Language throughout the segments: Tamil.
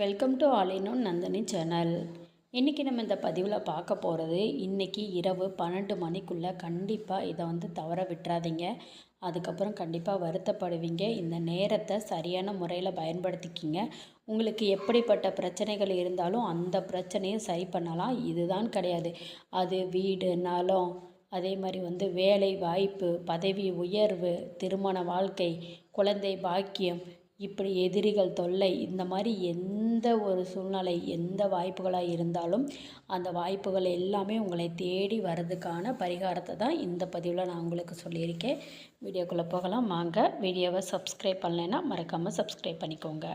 Welcome to all in one Nandini channel. இன்றைக்கி நம்ம இந்த பதிவில் பார்க்க போகிறது இன்றைக்கி இரவு பன்னெண்டு மணிக்குள்ளே கண்டிப்பாக இதை வந்து தவற விட்டுறாதீங்க. அதுக்கப்புறம் கண்டிப்பாக வருத்தப்படுவீங்க. இந்த நேரத்தை சரியான முறையில் பயன்படுத்திக்கிங்க. உங்களுக்கு எப்படிப்பட்ட பிரச்சனைகள் இருந்தாலும் அந்த பிரச்சனையும் சரி பண்ணலாம். இதுதான் கிடையாது. அது வீடு நலம் அதே மாதிரி வந்து வேலை வாய்ப்பு பதவி உயர்வு திருமண வாழ்க்கை குழந்தை பாக்கியம் இப்படி எதிரிகள் தொல்லை இந்த மாதிரி எந்த ஒரு சூழ்நிலை எந்த வாய்ப்புகளாக இருந்தாலும் அந்த வாய்ப்புகள் எல்லாமே உங்களை தேடி வர்றதுக்கான பரிகாரத்தை தான் இந்த பதிவில் நான் உங்களுக்கு சொல்லியிருக்கேன். வீடியோக்குள்ளே போகலாம். வாங்க வீடியோவை சப்ஸ்கிரைப் பண்ணலைன்னா மறக்காமல் சப்ஸ்கிரைப் பண்ணிக்கோங்க.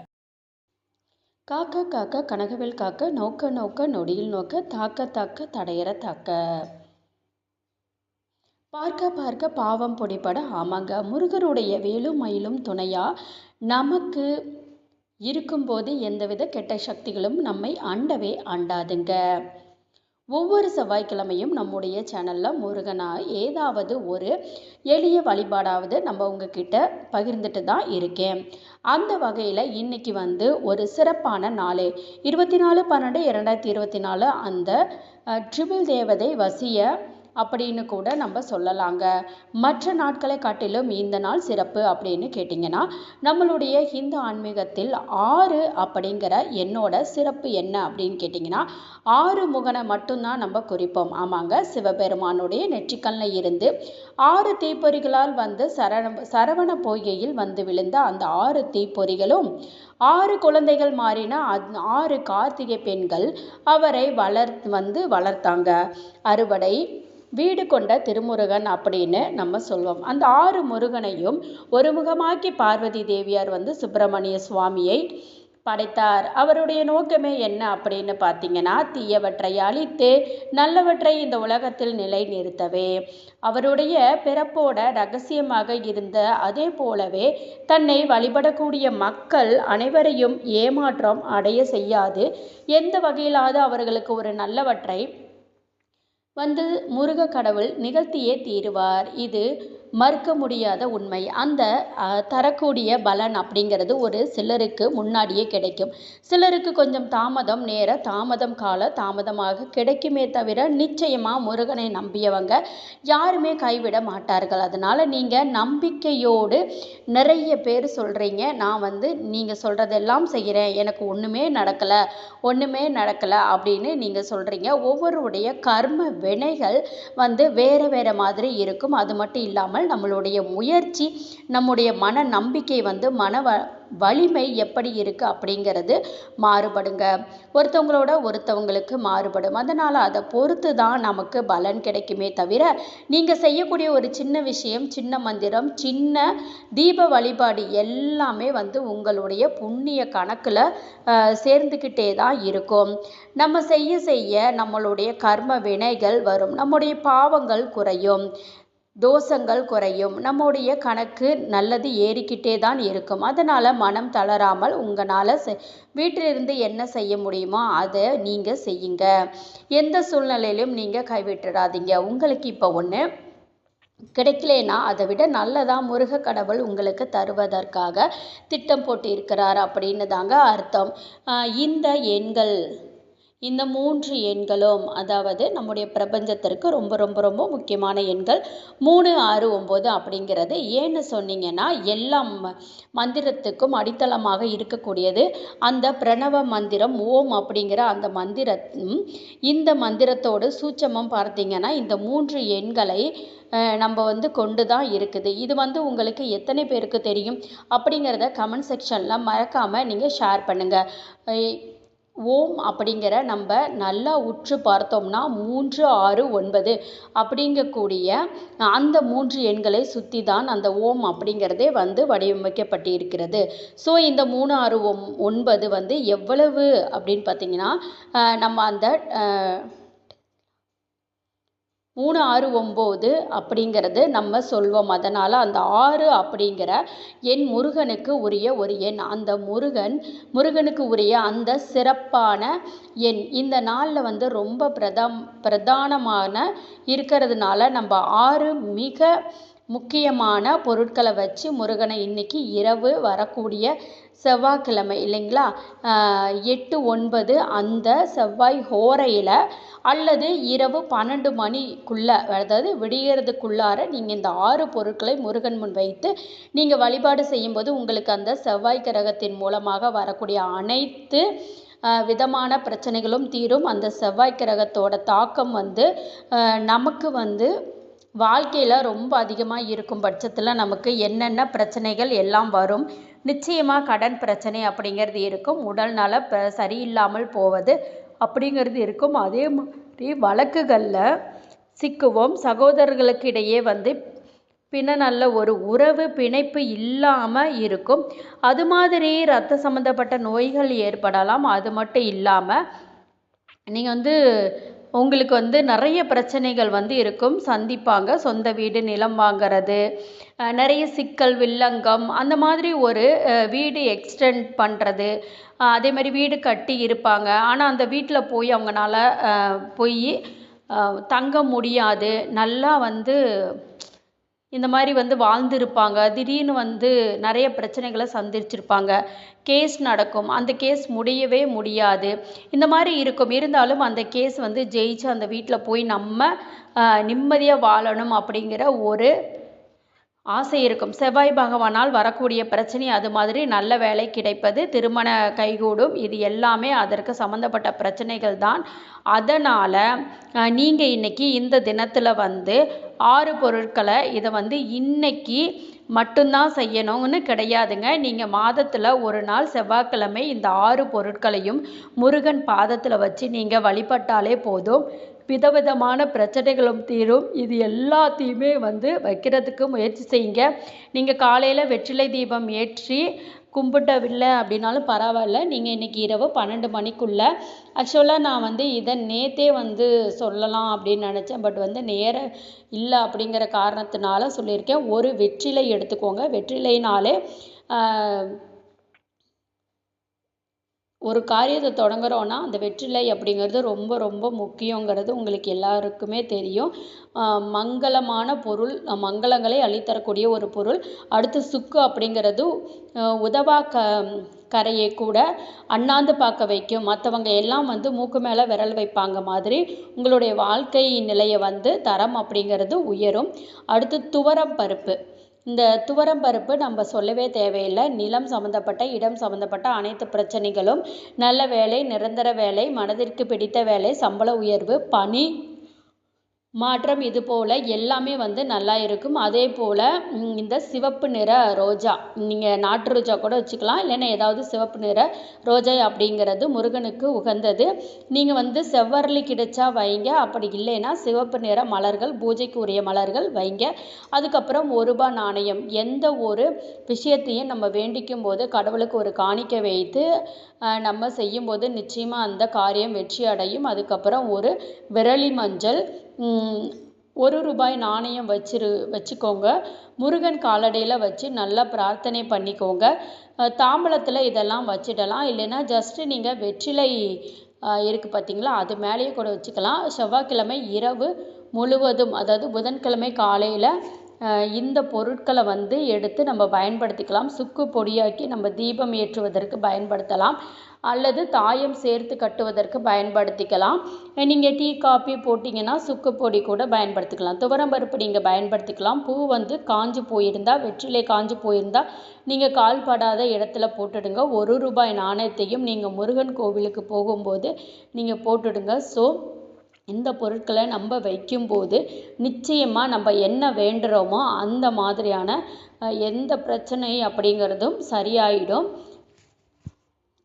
காக்க காக்க கனகவேல் காக்க நோக்க நோக்க நொடியில் நோக்க தாக்க தாக்க தடையற தாக்க. பார்க்க பார்க்க பாவம் பொடிப்பட ஆமாங்க. முருகருடைய வேலும் மயிலும் துணையா? நமக்கு இருக்கும்போது எந்தவித கெட்ட சக்திகளும் நம்மை அண்டவே அண்டாதுங்க ஒவ்வொரு செவ்வாய்க்கிழமையும் நம்முடைய சேனலில் முருகனா ஏதாவது ஒரு எளிய வழிபாடாவது நம்ம உங்ககிட்ட பகிர்ந்துட்டு தான் இருக்கேன். அந்த வகையில் இன்னைக்கு வந்து ஒரு சிறப்பான நாள். இருபத்தி நாலு பன்னெண்டு இரண்டாயிரத்தி இருபத்தி நாலு அந்த ட்ரிபிள் தேவதை வசிய அப்படின்னு கூட நம்ம சொல்லலாங்க. மற்ற நாட்களை காட்டிலும் இந்த நாள் சிறப்பு அப்படின்னு கேட்டிங்கன்னா நம்மளுடைய ஹிந்து ஆன்மீகத்தில் ஆறு அப்படிங்கிற என்னோட சிறப்பு என்ன அப்படின்னு கேட்டிங்கன்னா ஆறு முகனை மட்டும்தான் நம்ம குறிப்போம். ஆமாங்க சிவபெருமானுடைய நெற்றிக்கல்ல இருந்து ஆறு தீப்பொறிகளால் வந்து சரண சரவண பொய்கையில் வந்து விழுந்த அந்த ஆறு தீப்பொறிகளும் ஆறு குழந்தைகள் மாறின ஆறு கார்த்திகை பெண்கள் அவரை வளர் வந்து வளர்த்தாங்க. அறுவடை வீடு கொண்ட திருமுருகன் அப்படின்னு நம்ம சொல்வோம். அந்த ஆறு முருகனையும் ஒருமுகமாக்கி பார்வதி தேவியார் வந்து சுப்பிரமணிய சுவாமியை படைத்தார். அவருடைய நோக்கமே என்ன அப்படின்னு பார்த்தீங்கன்னா தீயவற்றை அழித்து நல்லவற்றை இந்த உலகத்தில் நிலை நிறுத்தவே அவருடைய பிறப்போட ரகசியமாக இருந்த அதே போலவே தன்னை வழிபடக்கூடிய மக்கள் அனைவரையும் ஏமாற்றம் அடைய செய்யாது. எந்த வகையிலாவது அவர்களுக்கு ஒரு நல்லவற்றை வந்து முருக கடவுள் நிகழ்த்தியே தீருவார். இது மறுக்க முடியாத உண்மை. அந்த தரக்கூடிய பலன் அப்படிங்கிறது ஒரு சிலருக்கு முன்னாடியே கிடைக்கும். சிலருக்கு கொஞ்சம் தாமதம் நேர தாமதம் கால தாமதமாக கிடைக்குமே தவிர நிச்சயமாக முருகனை நம்பியவங்க யாருமே கைவிட மாட்டார்கள். அதனால் நீங்கள் நம்பிக்கையோடு நிறைய பேர் சொல்கிறீங்க நான் வந்து நீங்கள் சொல்கிறதெல்லாம் செய்கிறேன் எனக்கு ஒன்றுமே நடக்கலை ஒன்றுமே நடக்கலை அப்படின்னு நீங்கள் சொல்கிறீங்க ஒவ்வொருடைய கர்ம வினைகள் வந்து வேறு வேறு மாதிரி இருக்கும். அது மட்டும் இல்லாமல் நம்மளுடைய முயற்சி நம்முடைய மன நம்பிக்கை வந்து மன வ வலிமை எப்படி இருக்குது அப்படிங்கிறது மாறுபடுங்க. ஒருத்தவங்களோட ஒருத்தவங்களுக்கு மாறுபடும். அதனால் அதை பொறுத்து தான் நமக்கு பலன் கிடைக்குமே தவிர நீங்கள் செய்யக்கூடிய ஒரு சின்ன விஷயம் சின்ன மந்திரம் சின்ன தீப வழிபாடு எல்லாமே வந்து உங்களுடைய புண்ணிய கணக்கில் சேர்ந்துக்கிட்டே தான் இருக்கும். நம்ம செய்ய செய்ய நம்மளுடைய கர்ம வினைகள் வரும். நம்முடைய பாவங்கள் குறையும். தோஷங்கள் குறையும். நம்முடைய கணக்கு நல்லது ஏறிக்கிட்டே தான் இருக்கும். அதனால் மனம் தளராமல் உங்களால் செ வீட்டிலிருந்து என்ன செய்ய முடியுமோ அதை நீங்கள் செய்யுங்க. எந்த சூழ்நிலையிலும் நீங்கள் கைவிட்டுடாதீங்க. உங்களுக்கு இப்போ ஒன்று கிடைக்கலனா அதை விட நல்லதாக முருக கடவுள் உங்களுக்கு தருவதற்காக திட்டம் போட்டு இருக்கிறார் அப்படின்னு தாங்க அர்த்தம். இந்த எண்கள் இந்த மூன்று எண்களும் அதாவது நம்முடைய பிரபஞ்சத்திற்கு ரொம்ப ரொம்ப ரொம்ப முக்கியமான எண்கள் மூணு ஆறு ஒம்பது அப்படிங்கிறது. ஏன்னு சொன்னீங்கன்னா எல்லா மந்திரத்துக்கும் அடித்தளமாக இருக்கக்கூடியது. அந்த பிரணவ மந்திரம் ஓம் அப்படிங்கிற அந்த மந்திரத்தும் இந்த மந்திரத்தோடு சூட்சமம் பார்த்தீங்கன்னா இந்த மூன்று எண்களை நம்ம வந்து கொண்டு தான் இருக்குது. இது வந்து உங்களுக்கு எத்தனை பேருக்கு தெரியும் அப்படிங்கிறத கமெண்ட் செக்ஷனில் மறக்காமல் நீங்கள் ஷேர் பண்ணுங்கள் ஓம் அப்படிங்கிற நம்ம நல்லா உற்று பார்த்தோம்னா மூன்று ஆறு ஒன்பது அப்படிங்கக்கூடிய அந்த மூன்று எண்களை சுற்றி தான் அந்த ஓம் அப்படிங்கிறதே வந்து வடிவமைக்கப்பட்டு இருக்கிறது ஸோ இந்த மூணு ஆறு ஒம் ஒன்பது வந்து எவ்வளவு அப்படின்னு பார்த்தீங்கன்னா நம்ம அந்த மூணு ஆறு ஒம்பது அப்படிங்கிறது நம்ம சொல்வோம். அதனால் அந்த ஆறு அப்படிங்கிற என் முருகனுக்கு உரிய ஒரு எண். அந்த முருகன் முருகனுக்கு உரிய அந்த சிறப்பான எண். இந்த நாளில் வந்து ரொம்ப பிரதம் பிரதானமான இருக்கிறதுனால நம்ம ஆறு மிக முக்கியமான பொருட்களை வச்சு முருகனை இன்னைக்கு இரவு வரக்கூடிய செவ்வாய்க்கிழமை இல்லைங்களா? எட்டு ஒன்பது அந்த செவ்வாய் ஹோரையில் அல்லது இரவு பன்னெண்டு மணிக்குள்ள அதாவது விடியறதுக்குள்ளார நீங்கள் இந்த ஆறு பொருட்களை முருகன் முன் வைத்து நீங்கள் வழிபாடு செய்யும்போது உங்களுக்கு அந்த செவ்வாய் கிரகத்தின் மூலமாக வரக்கூடிய அனைத்து விதமான பிரச்சனைகளும் தீரும். அந்த செவ்வாய் கிரகத்தோட தாக்கம் வந்து நமக்கு வந்து வாழ்க்கையில் ரொம்ப அதிகமாக இருக்கும் பட்சத்தில் நமக்கு என்னென்ன பிரச்சனைகள் எல்லாம் வரும்? நிச்சயமாக கடன் பிரச்சனை அப்படிங்கிறது இருக்கும். உடல் நல சரியில்லாமல் போவது அப்படிங்கிறது இருக்கும். அதே மாதிரி வழக்குகளில் சிக்குவோம். சகோதரர்களுக்கு இடையே வந்து பின்ன நல்ல ஒரு உறவு பிணைப்பு இல்லாமல் இருக்கும். அது மாதிரி ரத்த சம்மந்தப்பட்ட நோய்கள் ஏற்படலாம். அது மட்டும் இல்லாமல் நீங்கள் வந்து உங்களுக்கு வந்து நிறைய பிரச்சனைகள் வந்து இருக்கும். சந்திப்பாங்க. சொந்த வீடு நிலம் வாங்கிறது நிறைய சிக்கல் வில்லங்கம் அந்த மாதிரி ஒரு வீடு எக்ஸ்டெண்ட் பண்ணுறது அதே மாதிரி வீடு கட்டி இருப்பாங்க. ஆனால் அந்த வீட்டில் போய் அவங்கனால போய் தங்க முடியாது. நல்லா வந்து இந்த மாதிரி வந்து வாழ்ந்திருப்பாங்க. திடீர்னு வந்து நிறைய பிரச்சனைகளை சந்திச்சிருப்பாங்க. கேஸ் நடக்கும். அந்த கேஸ் முடியவே முடியாது. இந்த மாதிரி இருக்கும். இருந்தாலும் அந்த கேஸ் வந்து ஜெயிச்சு அந்த வீட்டில் போய் நம்ம நிம்மதியாக வாழணும் அப்படிங்கிற ஒரு ஆசை இருக்கும். செவ்வாய் பகவானால் வரக்கூடிய பிரச்சனை அது மாதிரி நல்ல வேலை கிடைப்பது. திருமண கைகூடும். இது எல்லாமே அதற்கு சம்மந்தப்பட்ட பிரச்சனைகள் தான். அதனால் நீங்கள் இன்னைக்கு இந்த தினத்தில் வந்து ஆறு பொருட்களை இதை வந்து இன்னைக்கு மட்டும்தான் செய்யணும்னு கிடையாதுங்க. நீங்கள் மாதத்தில் ஒரு நாள் செவ்வாய்க்கிழமை இந்த ஆறு பொருட்களையும் முருகன் பாதத்தில் வச்சு நீங்கள் வழிபட்டாலே போதும். விதவிதமான பிரச்சனைகளும் தீரும். இது எல்லாத்தையுமே வந்து வைக்கிறதுக்கு முயற்சி செய்யுங்க. நீங்கள் காலையில் வெற்றிலை தீபம் ஏற்றி கும்பிட்டவில்லை அப்படின்னாலும் பரவாயில்ல. நீங்கள் இன்றைக்கி இரவு பன்னெண்டு மணிக்குள்ளே ஆக்சுவலாக நான் வந்து இதை நேத்தே வந்து சொல்லலாம் அப்படின்னு நினச்சேன். பட் வந்து நேரம் இல்லை அப்படிங்கிற காரணத்தினால சொல்லியிருக்கேன். ஒரு வெற்றிலை எடுத்துக்கோங்க. வெற்றிலைனாலே ஒரு காரியத்தை தொடங்குறோன்னா அந்த வெற்றிலை அப்படிங்கிறது ரொம்ப ரொம்ப முக்கியங்கிறது உங்களுக்கு எல்லாருக்குமே தெரியும். மங்களமான பொருள் மங்களங்களை அள்ளித்தரக்கூடிய ஒரு பொருள். அடுத்து சுக்கு அப்படிங்கிறது உதவா க கரையை கூட அண்ணாந்து பார்க்க வைக்கும். மற்றவங்க எல்லாம் வந்து மூக்கு மேலே விரல் வைப்பாங்க மாதிரி உங்களுடைய வாழ்க்கை நிலையை வந்து தரம் அப்படிங்கிறது உயரும். அடுத்து துவரம் பருப்பு. இந்த துவரம் பருப்பு நம்ம சொல்லவே தேவையில்லை. நிலம் சம்மந்தப்பட்ட இடம் சம்மந்தப்பட்ட அனைத்து பிரச்சனைகளும் நல்ல வேலை நிரந்தர வேலை மனதிற்கு பிடித்த வேலை சம்பள உயர்வு பணி மாற்றம் இது போல் எல்லாமே வந்து நல்லா இருக்கும். அதே போல் இந்த சிவப்பு நிற ரோஜா நீங்கள் நாட்டு ரோஜா கூட வச்சுக்கலாம். இல்லைன்னா ஏதாவது சிவப்பு நிற ரோஜா அப்படிங்கிறது முருகனுக்கு உகந்தது. நீங்கள் வந்து செவ்வரளி கிடைச்சா வைங்க. அப்படி இல்லைன்னா சிவப்பு நிற மலர்கள் பூஜைக்கு உரிய மலர்கள் வைங்க. அதுக்கப்புறம் ஒரு ரூபாய் நாணயம் எந்த ஒரு விஷயத்தையும் நம்ம வேண்டிக்கும் போது கடவுளுக்கு ஒரு காணிக்க வைத்து நம்ம செய்யும்போது நிச்சயமாக அந்த காரியம் வெற்றி அடையும். அதுக்கப்புறம் ஒரு விரலி மஞ்சள் ஒரு ரூபாய் நாணயம் வச்சிரு வச்சுக்கோங்க. முருகன் காலடியில் வச்சு நல்லா பிரார்த்தனை பண்ணிக்கோங்க. தாம்பலத்தில் இதெல்லாம் வச்சிடலாம். இல்லைன்னா ஜஸ்ட்டு நீங்கள் வெற்றிலை இருக்குது பார்த்தீங்களா அது மேலேயே கூட வச்சுக்கலாம். செவ்வாய்க்கிழமை இரவு முழுவதும் அதாவது புதன்கிழமை காலையில் இந்த பொருட்களை வந்து எடுத்து நம்ம பயன்படுத்திக்கலாம். சுக்கு பொடியாக்கி நம்ம தீபம் ஏற்றுவதற்கு பயன்படுத்தலாம். அல்லது தாயம் சேர்த்து கட்டுவதற்கு பயன்படுத்திக்கலாம். நீங்கள் டீ காபி போட்டிங்கன்னா சுக்கு பொடி கூட பயன்படுத்திக்கலாம். துவரம்பருப்பு நீங்கள் பயன்படுத்திக்கலாம். பூ வந்து காஞ்சு போயிருந்தால் வெற்றிலை காஞ்சு போயிருந்தால் நீங்கள் கால்படாத இடத்துல போட்டுடுங்க. ஒரு ரூபாய் நாணயத்தையும் நீங்கள் முருகன் கோவிலுக்கு போகும்போது நீங்கள் போட்டுடுங்க. ஸோ இந்த பொருட்களை நம்ம வைக்கும்போது நிச்சயமாக நம்ம என்ன வேண்டுறோமோ அந்த மாதிரியான எந்த பிரச்சனை அப்படிங்கிறதும் சரியாயிடும்.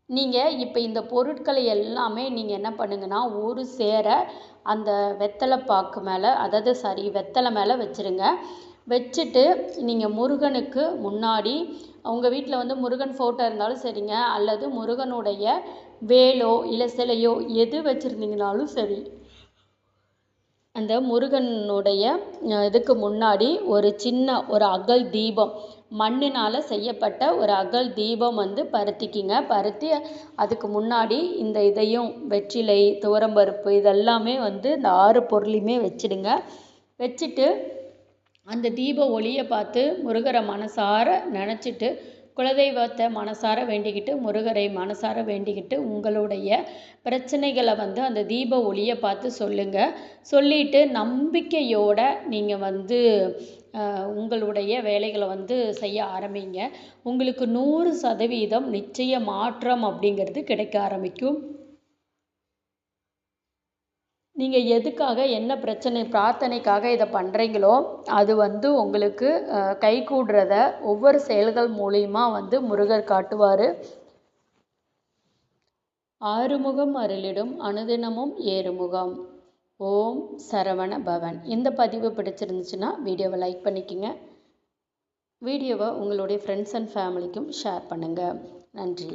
நீங்கள் இப்போ இந்த பொருட்களை எல்லாமே நீங்கள் என்ன பண்ணுங்கன்னா ஒரு சேர அந்த வெத்தலை பாக்கு மேலே அதாவது சரி வெத்தலை மேலே வச்சிருங்க. வச்சுட்டு நீங்கள் முருகனுக்கு முன்னாடி உங்கள் வீட்டில் வந்து முருகன் ஃபோட்டோ இருந்தாலும் சரிங்க அல்லது முருகனுடைய வேலோ இல்லை சிலையோ எது வச்சுருந்தீங்கனாலும் சரி அந்த முருகனுடைய இதுக்கு முன்னாடி ஒரு சின்ன ஒரு அகல் தீபம் மண்ணினால் செய்யப்பட்ட ஒரு அகல் தீபம் வந்து பருத்திக்கிங்க. பருத்தி அதுக்கு முன்னாடி இந்த இதையும் வெற்றிலை துவரம்பருப்பு இதெல்லாமே வந்து இந்த ஆறு பொருளையுமே வச்சிடுங்க. வச்சுட்டு அந்த தீப ஒளியை பார்த்து முருகரை மனசார நினச்சிட்டு குலதெய்வத்தை மனசார வேண்டிக்கிட்டு முருகரை மனசார வேண்டிக்கிட்டு உங்களுடைய பிரச்சனைகளை வந்து அந்த தீப ஒளியை பார்த்து சொல்லுங்கள் சொல்லிட்டு நம்பிக்கையோட நீங்கள் வந்து உங்களுடைய வேலைகளை வந்து செய்ய ஆரம்பிங்க. உங்களுக்கு நூறு சதவீதம் நிச்சய மாற்றம் அப்படிங்கிறது கிடைக்க ஆரம்பிக்கும். நீங்கள் எதுக்காக என்ன பிரச்சனை பிரார்த்தனைக்காக இதை பண்ணுறீங்களோ அது வந்து உங்களுக்கு கை கைகூடுறத ஒவ்வொரு செயல்கள் மூலியமா வந்து முருகர் காட்டுவார். ஆறுமுகம் அருளிடும் அனுதினமும் ஏறுமுகம். ஓம் சரவண பவன் இந்த பதிவு பிடிச்சிருந்துச்சுன்னா வீடியோவை லைக் பண்ணிக்கோங்க. வீடியோவை உங்களுடைய ஃப்ரெண்ட்ஸ் அண்ட் ஃபேமிலிக்கும் ஷேர் பண்ணுங்கள் நன்றி.